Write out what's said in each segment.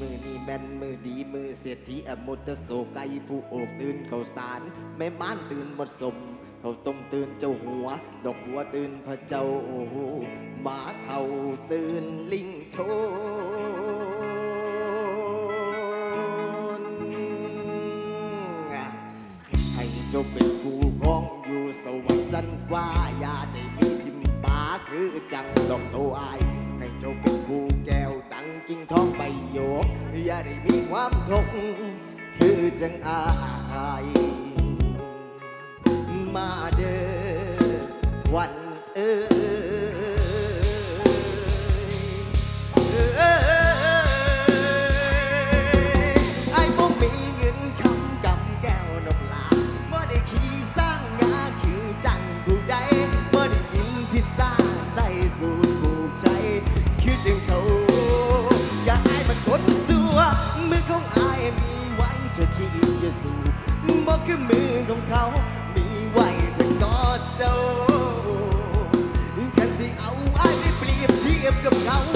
มือนี่แม่นมือดีมือเศรษฐีอมุตโศกไกผู้โอกตื่นเขาสารแม่ม้านตื่นหมดสมเขาต้มตื่นเจ้าหัว ดอกบัวตื่นพระเจ้าโอ้หมาเขาตื่นลิงโทนให้เจ้าเป็นคู่ของอยู่สวรรค์สันฟ้าอย่าได้มีทิมปาคือจังดอกโตอาย ให้เจ้าเป็นกูแก้วตังกิ่งทองใบโยกอย่าได้มีความทุกข์คือจังอายมาเด้อวันเอ้ย ที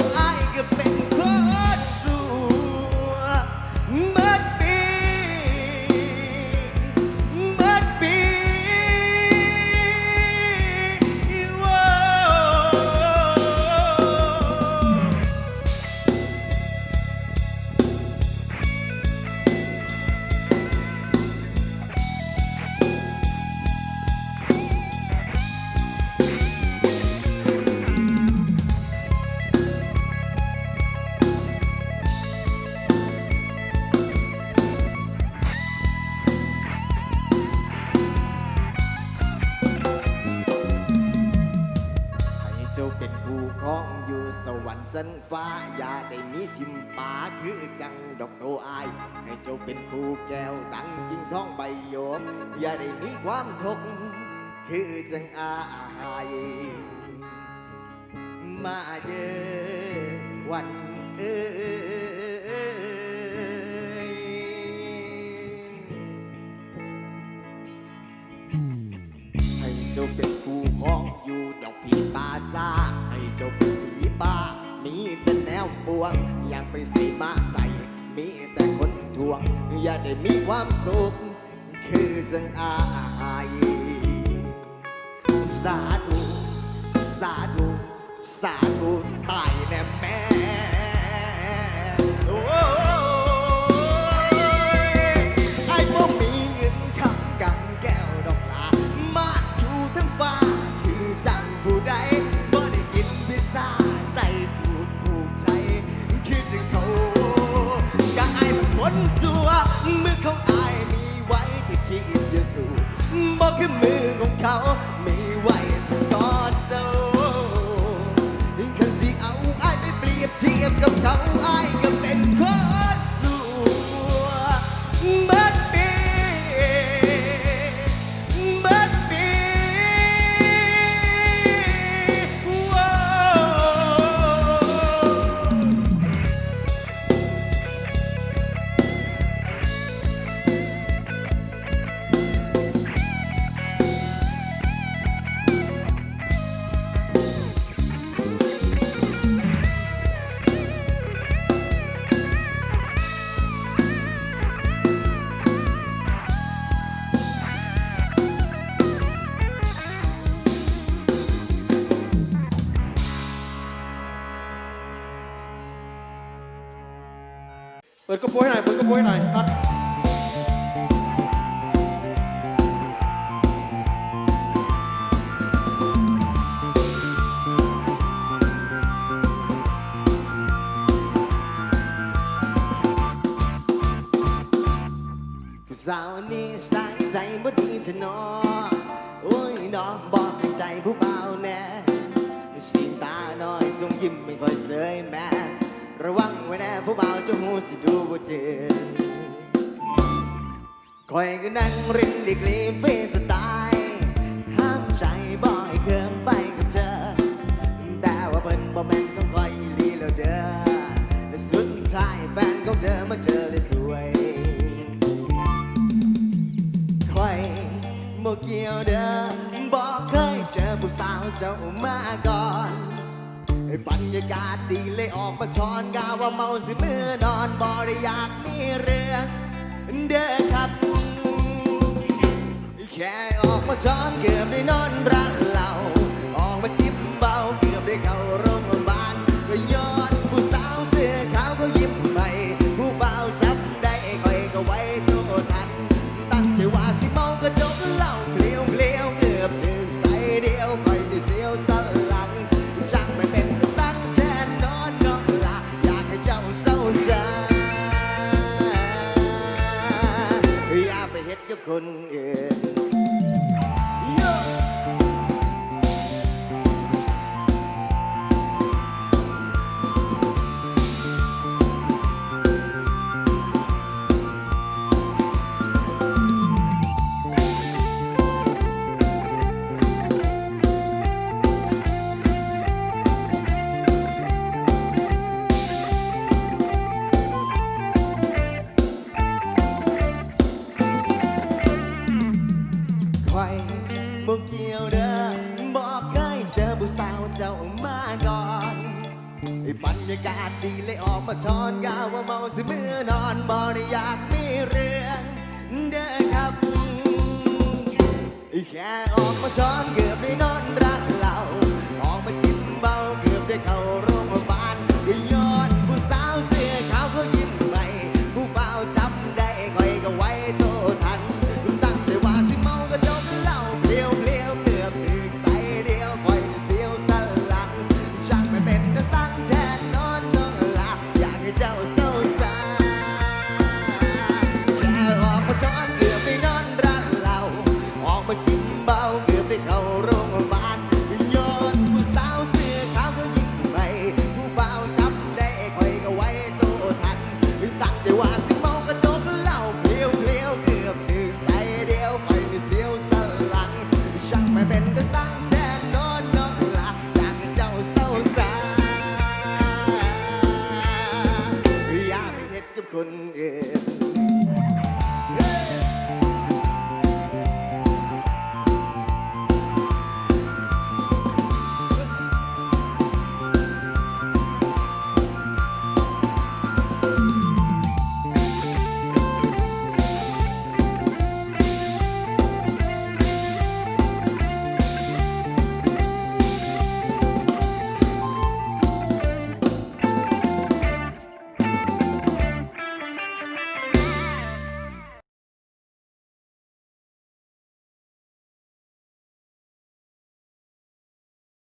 องอยู่สวรรค์สันฟ้า อย่าได้มีทิมป่าคือจังดอกโตอาย ให้เจ้าเป็นผู้แก้วดังกิ่งท้องใบโยม อย่าได้มีความทุกข์คือจังอายมาเจอวันเออ แต่แนวปวง อยากไปสีมาใส่ มีแต่คนทวง อย่าได้มีความสุข คือจังอาย สาธุ สาธุ สาธุ ตายแน่แม่ คือมือของเขาไม่ไหวจะกอดเจ้าคันสิเอาอาย ปิดกระโปรงให้หน่อยเปิดกระโปรงให้หน่อยครับผู้สาวนี้สายใสบ่ดีเถอะนอโอ้ยน้องบอกให้ใจผู้เบาแน่สีตาน้อยทรงยิ้มไม่ค่อยเสยแม่ ระวังไว้แน่ผู้เบาเจะหูสิดูบ่เจอคอยก็นั่งริมดิกลีเฟสไตล์ห้ามใจบ่ให้เกินไปกับเธอ แต่ว่าเพิ่นบ่แม่นต้องคอยอีหลีแล้วเด้อแต่สุดท้ายแฟนของเธอมาเจอเลยสวยคอยบ่เกี่ยวเด้อบอกเคยเจอผู้สาวเจ้ามาก่อน บรรยากาศดีเลยออกมาช้อนกาว่าเมาสิมือนอนบอได้อยากมีเรื่องเด้อครับ แค่ออกมาช้อนเกือบได้นอนร้านเหล้าออกมาจิบเบาเกือบได้เข้าโรงพยาบาลก็ย้อนผู้สาวเสื้อขาวก็ยิ้มไปผู้เบาชับได้คอยก็ไว้ตัวทัน ตั้งใจว่าสิ เฮ็ คอยบ่เกี่ยวเด้อบอกเคยเจอผู้สาวเจ้ามาก่อนไอ้บรรยากาศดีเลยออกมาช้อนกาว่าเมาสิเมื่อนอนบ่ได้อยากมีเรื่องเด้อครับแค่ออกมาช้อนเกือบได้นอนร้านเหล้าออกมาจิ้มเบาเกือบได้เข้าโรงพยาบาล